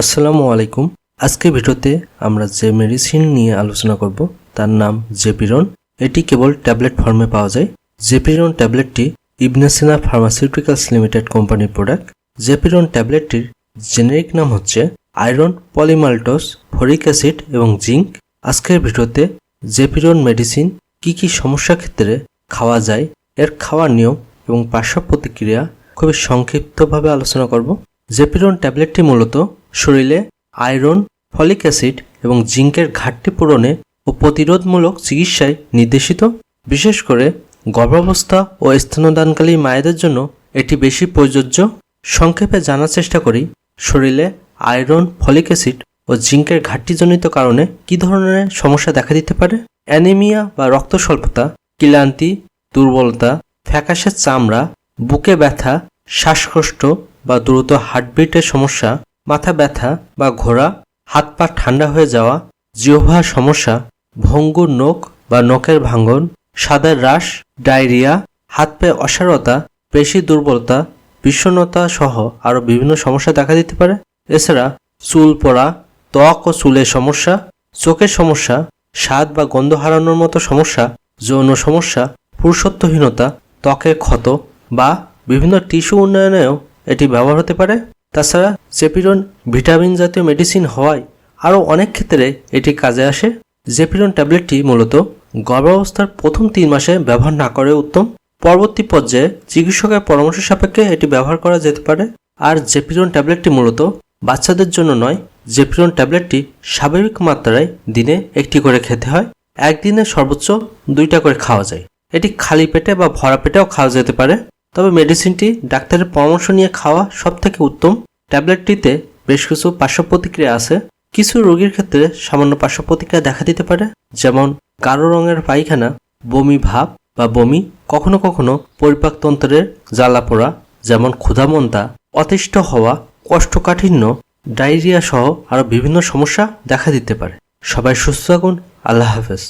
আসসালামু আলাইকুম। আজকে ভিডিওতে আমরা যে মেডিসিন নিয়ে আলোচনা করব, তার নাম জেপিরন। এটি কেবল ট্যাবলেট ফর্মে পাওয়া যায়। জেপিরন ট্যাবলেটটি ইবনেসিনা ফার্মাসিউটিক্যালস লিমিটেড কোম্পানির প্রোডাক্ট জেপিরন ট্যাবলেটটির জেনেরিক নাম হচ্ছে আয়রন পলিমাল্টোস ফরিক অ্যাসিড এবং জিঙ্ক আজকের ভিডিওতে জেপিরন মেডিসিন কি কি সমস্যা ক্ষেত্রে খাওয়া যায়, এর খাওয়ার নিয়ম এবং পার্শ্ব প্রতিক্রিয়া খুবই সংক্ষিপ্তভাবে আলোচনা করব। জেপিরন ট্যাবলেটটি মূলত শরীরে আয়রন, ফলিক অ্যাসিড এবং জিঙ্কের ঘাটতি পূরণে ও প্রতিরোধমূলক চিকিৎসায় নির্দেশিত। বিশেষ করে গর্ভাবস্থা ও স্তনদানকালী মায়েদের জন্য এটি বেশি প্রযোজ্য। সংক্ষেপে জানার চেষ্টা করি, শরীরে আয়রন, ফলিক অ্যাসিড ও জিঙ্কের ঘাটতিজনিত কারণে কি ধরনের সমস্যা দেখা দিতে পারে? অ্যানিমিয়া বা রক্ত স্বল্পতা, ক্লান্তি, দুর্বলতা, ফ্যাকাশে চামড়া, বুকে ব্যথা, শ্বাসকষ্ট বা দ্রুত হার্টবিটের সমস্যা মাথা ব্যথা বা ঘোরা, হাত পা ঠান্ডা হয়ে যাওয়া জিহ্বার সমস্যা, ভঙ্গুর নখ বা নখের ভাঙ্গন সাদার হ্রাস ডায়রিয়া, হাত পায়ে অসারতা, পেশি দুর্বলতা, বিষণ্ণতা সহ আরও বিভিন্ন সমস্যা দেখা দিতে পারে। এছাড়া চুল পড়া, ত্বক ও চুলের সমস্যা, চোখের সমস্যা, স্বাদ বা গন্ধ হারানোর মতো সমস্যা, যৌন সমস্যা, পুরুষত্বহীনতা, ত্বকের ক্ষত বা বিভিন্ন টিস্যু উন্নয়নেও এটি ব্যবহার হতে পারে। তাছাড়া জেপিরন ভিটামিন জাতীয় মেডিসিন হওয়ায় আরও অনেক ক্ষেত্রে এটি কাজে আসে। জেপিরন ট্যাবলেটটি মূলত গর্ভাবস্থার প্রথম তিন মাসে ব্যবহার না করে উত্তম। পরবর্তী পর্যায়ে চিকিৎসকের পরামর্শ সাপেক্ষে এটি ব্যবহার করা যেতে পারে। আর জেপিরন ট্যাবলেটটি মূলত বাচ্চাদের জন্য নয়, জেপিরন ট্যাবলেটটি স্বাভাবিক মাত্রায় দিনে একটি করে খেতে হয়। একদিনে সর্বোচ্চ দুইটা করে খাওয়া যায়। এটি খালি পেটে বা ভরা পেটেও খাওয়া যেতে পারে। তবে মেডিসিনটি ডাক্তারের পরামর্শ নিয়ে খাওয়া সব থেকে উত্তম। ট্যাবলেটটিতে বেশ কিছু পার্শ্ব প্রতিক্রিয়া আছে। কিছু রোগীর ক্ষেত্রে সামান্য পার্শ্ব প্রতিক্রিয়া দেখা দিতে পারে, যেমন গাঢ় রঙের পায়খানা, বমি ভাব বা বমি কখনো কখনো পরিপাকতন্ত্রের জ্বালা পোড়া, যেমন ক্ষুধামন্দা অতিষ্ঠ হওয়া কষ্টকাঠিন্য ডায়রিয়া সহ আরও বিভিন্ন সমস্যা দেখা দিতে পারে। সবাই সুস্থ থাকুন। আল্লাহ হাফেজ।